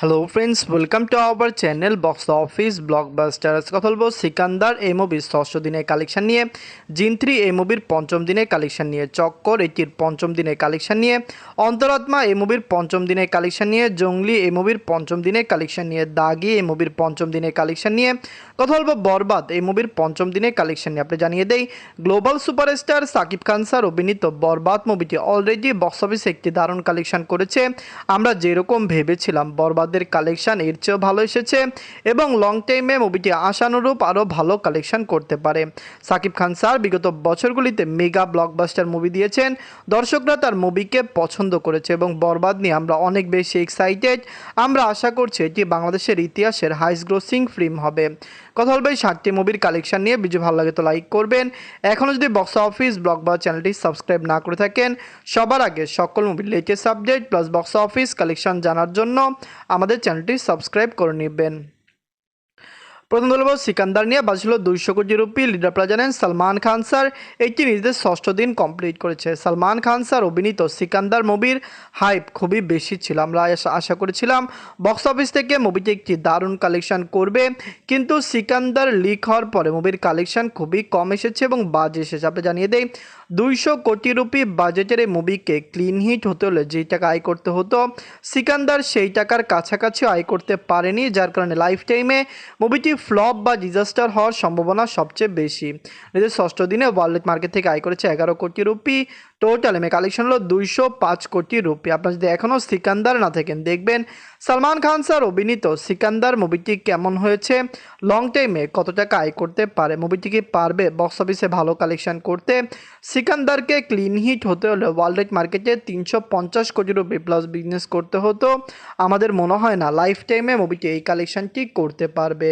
Hello friends welcome to our channel box office blockbuster আজকে কথা বলব সিকান্দার এই মুভির ষষ্ঠ দিনের কালেকশন নিয়ে। জিন থ্রি এই মুভির পঞ্চম দিনের কালেকশন নিয়ে। চক্কর এটির পঞ্চম দিনের কালেকশন নিয়ে। অন্তরাত্মা এই মুভির পঞ্চম দিনের কালেকশন নিয়ে। জঙ্গলি এই মুভির পঞ্চম দিনের কালেকশন নিয়ে। দাগি এই মুভির পঞ্চম দিনের কালেকশন নিয়ে। কথা বলব বরবাদ এই মুভির পঞ্চম দিনের কালেকশন নিয়ে। আপনি জানিয়ে দেই, global superstar Shakib Khan sir অভিনীত বরবাদ মুভিটি অলরেডি বক্স অফিসে একটি দারুণ কালেকশন করেছে। আমরা যেরকম ভেবেছিলাম বরবাদের কালেকশান এর চেয়েও ভালো এসেছে এবং লং টাইমে মুভিটি আশানুরূপ আরও ভালো কালেকশান করতে পারে। সাকিব খান স্যার বিগত বছরগুলিতে মেগা ব্লকবাস্টার মুভি দিয়েছেন। দর্শকরা তার মুভিকে পছন্দ করেছে এবং বরবাদ নিয়ে আমরা অনেক বেশি এক্সাইটেড আমরা আশা করছি এটি বাংলাদেশের ইতিহাসের হাইস্ট গ্রোসিং ফিল্ম হবে। কথা বলব এই সাতটি মুভির কালেকশন নিয়ে। ভিডিও ভালো লাগে তো লাইক করবেন। এখনও যদি বক্স অফিস ব্লগ বা চ্যানেলটি সাবস্ক্রাইব না করে থাকেন, সবার আগে সকল মুভির latest update plus box office collection জানার জন্য আমাদের চ্যানেলটি সাবস্ক্রাইব করে নেবেন। প্রথম বলব সিকান্দার নিয়ে বাজছিল দুইশো কোটি রুপি। লিডার প্লা জানেন সালমান খান স্যার। এটি নিজেদের ষষ্ঠ দিন কমপ্লিট করেছে। সালমান খান স্যার অভিনীত সিকান্দার মুভির হাইপ খুবই বেশি ছিল। আমরা আশা আশা করেছিলাম বক্স অফিস থেকে মুভিটি একটি দারুণ কালেকশন করবে। কিন্তু সিকান্দার লিক হওয়ার পরে মুভির কালেকশন খুবই কম এসেছে এবং বাজে এসেছে। আপনি জানিয়ে দেয় দুইশো কোটি রুপি বাজেটের এই মুভিকে ক্লিন হিট হতে হলে যেই টাকা আয় করতে হতো, সিকান্দার সেই টাকার কাছাকাছি আয় করতে পারেনি। যার কারণে লাইফ টাইমে মুভিটি ফ্লপ বা ডিজাস্টার হওয়ার সম্ভাবনা সবচেয়ে বেশি। নিজের ষষ্ঠ দিনে ওয়ার্ল্ড মার্কেট থেকে আয় করেছে এগারো কোটি রুপি। টোটাল এমএ কালেকশন হলো দুইশো পাঁচ কোটি রুপি। আপনার যদি এখনও সিকান্দার না থাকেন, দেখবেন সালমান খান স্যার, অভিনীত সিকান্দার মুভিটি কেমন হয়েছে? লং টাইমে কত টাকা আয় করতে পারে? মুভিটি কি পারবে? বক্স অফিসে ভালো কালেকশন করতে? সিকান্দারকে ক্লিন হিট হতে হলে ওয়ার্ল্ড মার্কেটে তিনশো পঞ্চাশ কোটি রুপি প্লাস বিজনেস করতে হতো। আমাদের মনে হয় না লাইফ টাইমে মুভিটি এই কালেকশনটি করতে পারবে।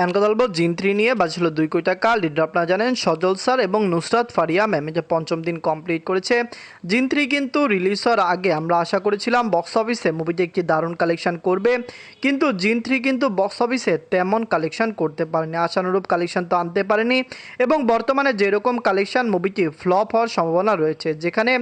এমন কথা বলব জিন থ্রি নিয়ে বাজছিল দুই কোটি টাকা। লিডার আপনারা জানেন সজল স্যার এবং নুসরাত ফারিয়া ম্যাম। যে পঞ্চম দিন কমপ্লিট করেছে। জিন থ্রি কিন্তু রিলিজ হওয়ার আগে আমরা আশা করেছিলাম বক্স অফিসে মুভিটি একটি দারুণ কালেকশন করবে। কিন্তু জিন থ্রি কিন্তু বক্স অফিসে তেমন কালেকশন করতে পারেনি। আশানুরূপ কালেকশন তো আনতে পারেনি। এবং বর্তমানে যেরকম কালেকশন মুভিটি ফ্লপ হওয়ার সম্ভাবনা রয়েছে, যেখানে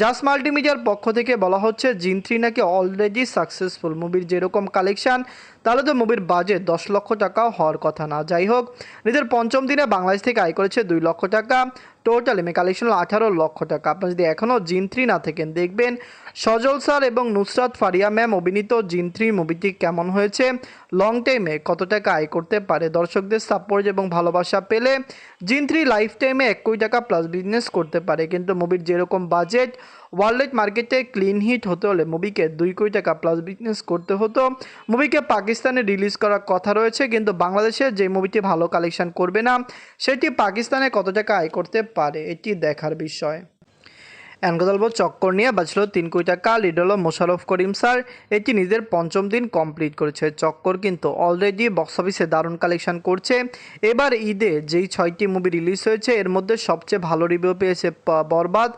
জাস মাল্টিমিডিয়ার পক্ষ থেকে বলা হচ্ছে জিন থ্রি নাকি অলরেডি সাকসেসফুল মুভির যেরকম কালেকশন, তাহলে তো মুভির বাজেট দশ লক্ষ টাকাও হওয়ার কথা না। যাই হোক নিজের পঞ্চম দিনে বাংলাদেশ থেকে আয় করেছে দুই লক্ষ টাকা। টোটাল এমএ কালেকশন হলো আঠারো লক্ষ টাকা। আপনার যদি এখনও জিন থ্রি না থাকেন, দেখবেন সজল স্যার এবং নুসরাত ফারিয়া ম্যাম অভিনীত জিন থ্রি মুভিটি কেমন হয়েছে? লং টাইমে কত টাকা আয় করতে পারে? দর্শকদের সাপোর্ট এবং ভালোবাসা পেলে জিন থ্রি লাইফ টাইমে এক কোটি টাকা প্লাস বিজনেস করতে পারে। কিন্তু মুভির যেরকম বাজেট ওয়ার্ল্ড মার্কেটে ক্লিন হিট হতে হলে মুভিকে দুই কোটি টাকা প্লাস বিজনেস করতে হতো। মুভিকে পাকিস্তানে রিলিজ করার কথা রয়েছে, কিন্তু বাংলাদেশে যে মুভিটি ভালো কালেকশন করবে না, সেটি পাকিস্তানে কত টাকা আয় করতে পারে এটি দেখার বিষয়। অ্যানগদলব চক্কর নিয়ে বাঁচল তিন কোটি টাকা লিড হলো মোশারফ করিম স্যার, এটি নিজের পঞ্চম দিন কমপ্লিট করেছে। চক্কর কিন্তু অলরেডি বক্স অফিসে দারুণ কালেকশন করছে। এবার ঈদে যেই ছয়টি মুভি রিলিজ হয়েছে, এর মধ্যে সবচেয়ে ভালো রিভিউ পেয়েছে বরবাদ।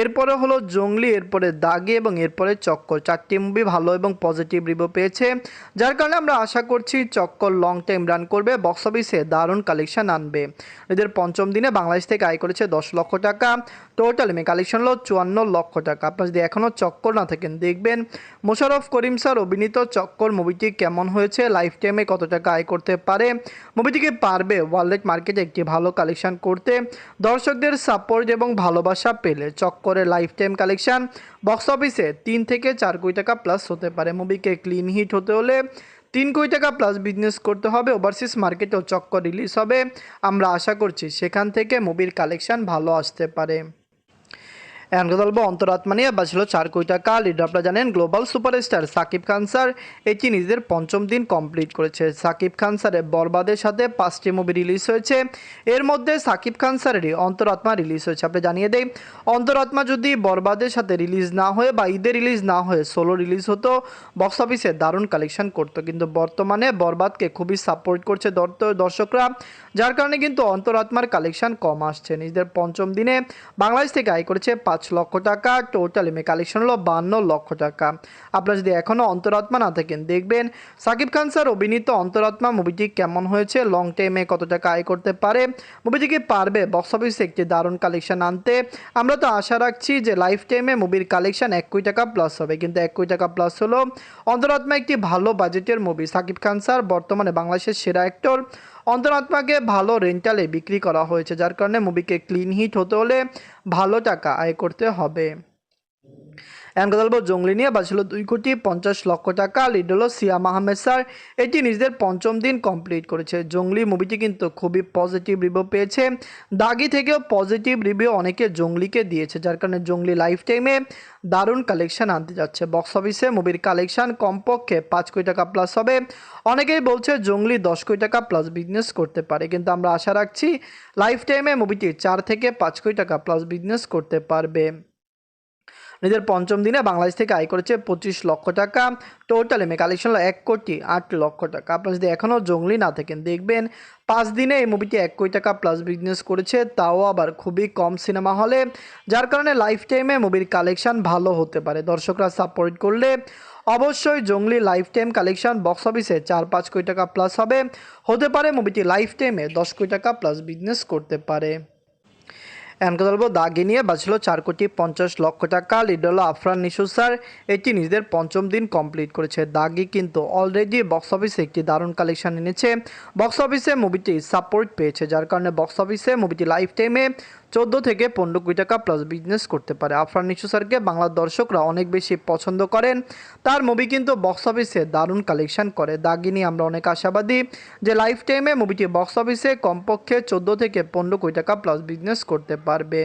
এরপরে হলো জঙ্গলি, এরপরে দাগে এবং এরপরে চক্কর। চারটি মুভি ভালো এবং পজিটিভ রিভিউ পেয়েছে। যার কারণে আমরা আশা করছি চক্কর লং টাইম রান করবে বক্স অফিসে দারুণ কালেকশন আনবে। এদের পঞ্চম দিনে বাংলাদেশ থেকে আয় করেছে দশ লক্ষ টাকা। টোটাল মে কালেকশন হলো চুয়ান্ন লক্ষ টাকা। আপনার যদি এখনও চক্কর না থাকেন, দেখবেন মোশারফ করিম স্যার অভিনীত চক্কর মুভিটি কেমন হয়েছে লাইফ টাইমে কত টাকা আয় করতে পারে মুভিটিকে পারবে ওয়ার্ল্ড মার্কেটে একটি ভালো কালেকশন করতে, দর্শকদের সাপোর্ট এবং ভালোবাসা পেলে চক্করের লাইফ টাইম কালেকশন বক্স অফিসে তিন থেকে চার কোটি টাকা প্লাস হতে পারে। মুভিকে ক্লিন হিট হতে হলে তিন কোটি টাকা প্লাস বিজনেস করতে হবে ওভারসিজ মার্কেটেও চক্কর রিলিজ হবে। আমরা আশা করছি সেখান থেকে মুভির কালেকশন ভালো আসতে পারে। বলব অন্তরাত্মা নিয়ে বাঁচলো চার কোটি টাকা লিডার আপনারা জানেন global superstar Shakib Khan sir এটি নিজেদের পঞ্চম দিন কমপ্লিট করেছে। সাকিব খান স্যারের বরবাদের সাথে পাঁচটি মুভি রিলিজ হয়েছে। এর মধ্যে সাকিব খান স্যারেরই অন্তরাত্মা রিলিজ হয়েছে। আপনি জানিয়ে দেই অন্তরাত্মা যদি বরবাদের সাথে রিলিজ না হয়ে বা ঈদে রিলিজ না হয়ে, সোলো রিলিজ হতো, বক্স অফিসে দারুণ কালেকশন করতো। কিন্তু বর্তমানে বরবাদকে খুবই সাপোর্ট করছে দর্শকরা, যার কারণে কিন্তু অন্তরাত্মার কালেকশন কম আসছে। নিজেদের পঞ্চম দিনে বাংলাদেশ থেকে আয় করেছে পাঁচ পাঁচ লক্ষ টাকা টোটাল এমএ কালেকশন হলো বান্ন লক্ষ টাকা। আপনারা যদি এখনও অন্তরাত্মা না থাকেন, দেখবেন সাকিব খান স্যার অভিনীত অন্তরাত্মা মুভিটি কেমন হয়েছে লং টাইমে কত টাকা আয় করতে পারে মুভিটি কি পারবে? বক্স অফিসে একটি দারুণ কালেকশন আনতে। আমরা তো আশা রাখছি যে লাইফ টাইমে মুভির কালেকশন এক কোটি টাকা প্লাস হবে। কিন্তু এক কোটি টাকা প্লাস হলো অন্তরাত্মা একটি ভালো বাজেটের মুভি সাকিব খান স্যার বর্তমানে বাংলাদেশের সেরা অ্যাক্টর অন্তরাত্মাকে ভালো রেন্টালে বিক্রি করা হয়েছে, যার কারণে মুভিকে ক্লিন হিট হতে হলে ভালো টাকা আয় করতে হবে। এখন কথা বলব জঙ্গলি নিয়ে বাঁচল দুই কোটি পঞ্চাশ লক্ষ টাকা। লিড হলো সিয়াম আহমেদ স্যার, এটি নিজেদের পঞ্চম দিন কমপ্লিট করেছে। জঙ্গলি মুভিটি কিন্তু খুবই পজিটিভ রিভিউ পেয়েছে। দাগি থেকেও পজিটিভ রিভিউ অনেকে জঙ্গলিকে দিয়েছে, যার কারণে জঙ্গলি লাইফ টাইমে দারুণ কালেকশন আনতে যাচ্ছে। বক্স অফিসে মুভির কালেকশন কমপক্ষে পাঁচ কোটি টাকা প্লাস হবে। অনেকেই বলছে জঙ্গলি দশ কোটি টাকা প্লাস বিজনেস করতে পারে, কিন্তু আমরা আশা রাখছি লাইফ টাইমে মুভিটি চার থেকে পাঁচ কোটি টাকা প্লাস বিজনেস করতে পারবে। নিজের পঞ্চম দিনে বাংলাদেশ থেকে আয় করেছে পঁচিশ লক্ষ টাকা। টোটাল এমএ কালেকশন এক কোটি আট লক্ষ টাকা। আপনারা যদি এখনও জঙ্গলি না থাকেন, দেখবেন পাঁচ দিনে এই মুভিটি এক কোটি টাকা প্লাস বিজনেস করেছে। তাও আবার খুবই কম সিনেমা হলে যার কারণে লাইফ টাইমে মুভির কালেকশন ভালো হতে পারে। দর্শকরা সাপোর্ট করলে অবশ্যই Jongli life time collection box অফিসে চার পাঁচ কোটি টাকা প্লাস হবে। হতে পারে মুভিটি লাইফ টাইমে দশ কোটি টাকা প্লাস বিজনেস করতে পারে। বলব দাগে নিয়ে বাঁচলো চার কোটি পঞ্চাশ লক্ষ টাকা। লিড হলো আফরান নিশু স্যার, এটি নিজেদের পঞ্চম দিন কমপ্লিট করেছে। দাগি কিন্তু অলরেডি বক্স অফিসে একটি দারুণ কালেকশন এনেছে। বক্স অফিসে মুভিটি সাপোর্ট পেয়েছে, যার কারণে বক্স অফিসে মুভিটি লাইফ টাইমে চোদ্দ থেকে পনেরো কোটি টাকা প্লাস বিজনেস করতে পারে। আফরান নিশু স্যারকে বাংলার দর্শকরা অনেক বেশি পছন্দ করেন। তার মুভি কিন্তু বক্স অফিসে দারুণ কালেকশন করে। দাগি নিয়ে আমরা অনেক আশাবাদী যে লাইফ টাইমে মুভিটি বক্স অফিসে কমপক্ষে চোদ্দ থেকে পনেরো কোটি টাকা প্লাস বিজনেস করতে পারবে।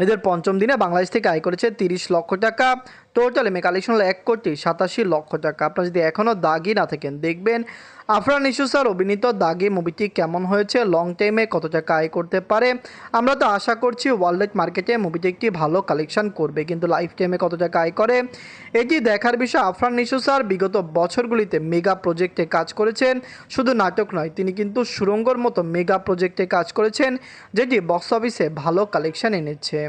নিজের পঞ্চম দিনে বাংলাদেশ থেকে আয় করেছে তিরিশ লক্ষ টাকা। টোটাল কালেকশন হলো এক কোটি সাতাশি লক্ষ টাকা। আপনারা যদি এখনও দাগি না থাকেন, দেখবেন আফরান ইস্যু স্যার অভিনীত দাগি মুভিটি কেমন হয়েছে লং টাইমে কত টাকা আয় করতে পারে। আমরা তো আশা করছি ওয়ার্ল্ড মার্কেটে মুভিটি একটি ভালো কালেকশন করবে, কিন্তু লাইফ টাইমে কত টাকা আয় করে? এটি দেখার বিষয়, আফরান নিশু স্যার বিগত বছরগুলিতে মেগা প্রজেক্টে কাজ করেছেন। শুধু নাটক নয়, তিনি কিন্তু সুরঙ্গর মতো মেগা প্রজেক্টে কাজ করেছেন, যেটি বক্স অফিসে ভালো কালেকশন এনেছে।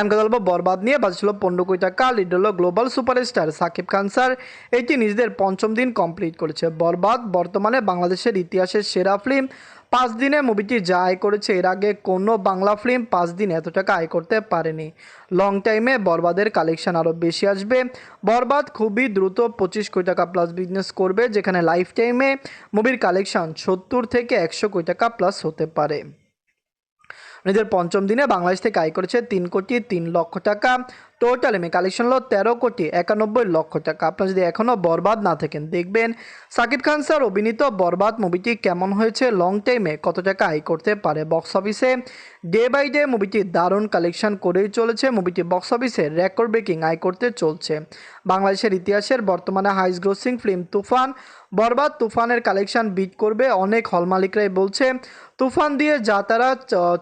এমকা বরবাদ নিয়ে বাজছিল পনেরো কোটি টাকা লিড হলো global superstar Shakib Khan sir. এটি নিজেদের পঞ্চম দিন কমপ্লিট করেছে। বরবাদ বর্তমানে বাংলাদেশের ইতিহাসের সেরা ফিল্ম। পাঁচ দিনে মুভিটি যা আয় করেছে, এর আগে কোনো বাংলা ফিল্ম পাঁচ দিন এত টাকা আয় করতে পারেনি। লং টাইমে বরবাদের কালেকশন আরও বেশি আসবে। বরবাদ খুবই দ্রুত পঁচিশ কোটি টাকা প্লাস বিজনেস করবে, যেখানে লাইফ টাইমে মুভির কালেকশন সত্তর থেকে একশো কোটি টাকা প্লাস হতে পারে। নিজের পঞ্চম দিনে বাংলাদেশ থেকে আয় করেছে তিন কোটি তিন লক্ষ টাকা। টোটাল এমএ কালেকশন হলো তেরো কোটি একানব্বই লক্ষ টাকা। আপনারা যদি এখনও বরবাদ না থাকেন, দেখবেন সাকিব খান স্যার অভিনীত বরবাদ মুভিটি কেমন হয়েছে লং টাইমে কত টাকা আয় করতে পারে বক্স অফিসে ডে বাই ডে মুভিটি দারুণ কালেকশন করেই চলেছে মুভিটি বক্স অফিসে রেকর্ড ব্রেকিং আয় করতে চলছে। বাংলাদেশের ইতিহাসের বর্তমানে হাইস গ্রোসিং ফিল্ম তুফান। বরবাদ তুফানের কালেকশন বিট করবে অনেক হল মালিকরাই বলছে। তুফান দিয়ে যা তারা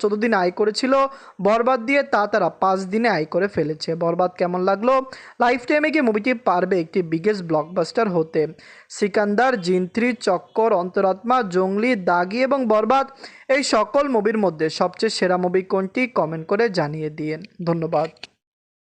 চোদ্দ দিন আয় করেছিল, বরবাদ দিয়ে তা তারা পাঁচ দিনে আয় করে ফেলেছে। বরবাদ কেমন লাগল? লাইফ টাইমে কি মুভিটি পারবে একটি বিগেস্ট ব্লকবাস্টার হতে। সিকান্দার, জিন্ত্রি, চক্কর, অন্তরাত্মা, জঙ্গলি, দাগি এবং বরবাদ, এই সকল মুভির মধ্যে সবচেয়ে সেরা মুভি কোনটি? কমেন্ট করে জানিয়ে দিন। ধন্যবাদ।